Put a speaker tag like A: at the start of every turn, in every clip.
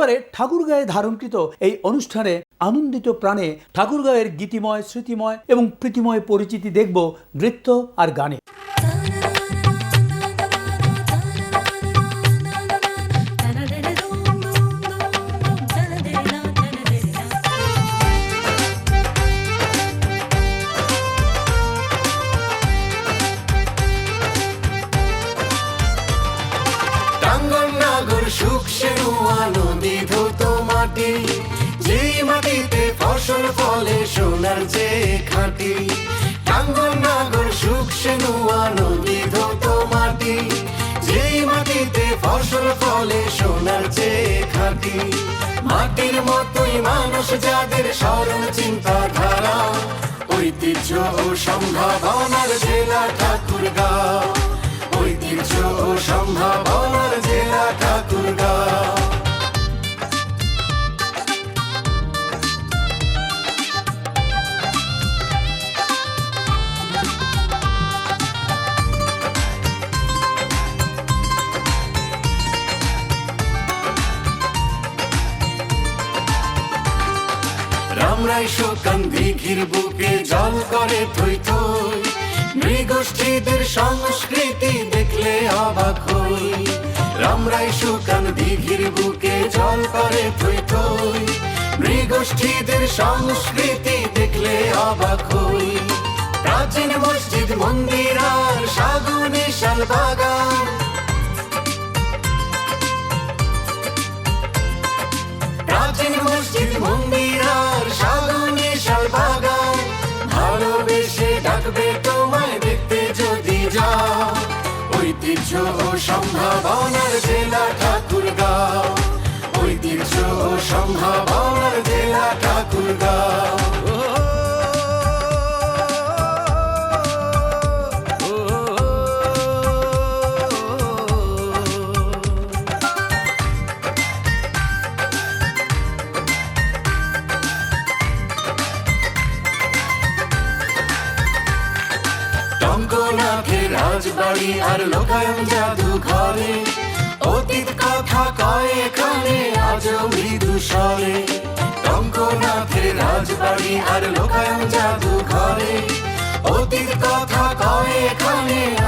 A: এবারে ঠাকুরগাঁয়ে ধারণকৃত এই অনুষ্ঠানে আনন্দিত প্রাণে ঠাকুরগাঁয়ের গীতিময়, স্মৃতিময় এবং প্রীতিময় পরিচিতি দেখব নৃত্য আর গানে।
B: সুখ নদী ধৌত মাটি যেই মাটিতে ফসল ফলে সোনার যে খাঁটি। টাঙ্গন নাগর, সুখ সেনুয়া নদী ধৌত মাটি যেই মাটিতে ফসল ফলে সোনার যে খাঁটি। মাটির মতোই মানুষ যাদের সরল চিন্তা ধারা ঐতিহ্য ও সম্ভাবনার জেলা ঠাকুরগাঁও। ঐতিহ্য ও সম্ভাবনার জেলা রামরাই শোকান দিঘির বুকে জল করে থই থই। নৃগোষ্ঠীদের সংস্কৃতি দেখলে অবাক হই। রামরাই শুকান দিঘির বুকে জল করে থই থই। নৃগোষ্ঠীদের সংস্কৃতি দেখলে অবাক হই। প্রাচীন মসজিদ, মন্দির আর সাগুনে শাল বাগান। প্রাচীন মসজিদ, মন্দির ডাকবে তোমায় দেখতে যদি যাও। ঐতিহ্য ও সম্ভাবনার জেলা ঠাকুরগাঁও। ঐতিহ্য ও সম্ভাবনার জেলা রাজবাড়ি আর লোকায়ন জাদু ঘরে। অতীত কথা আজ মৃদু টঙ্কনাথের রাজবাড়ি আর লোকায়ন জাদু ঘরে। অতীত কথা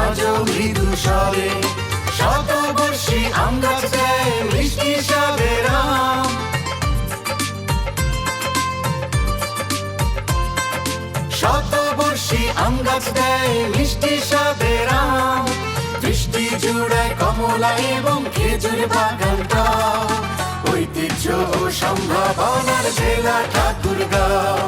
B: আজ মৃদু স্বরে। শতবর্ষী আম গাছ দেয় মিষ্টি স্বাদের আম শতবর্ষী আম গাছ দেয় মিষ্টি দৃষ্টি জুড়ায় কমলা এবং খেজুর বাগানটা। ঐতিহ্য সম্ভাবনার জেলা ঠাকুরগাঁও।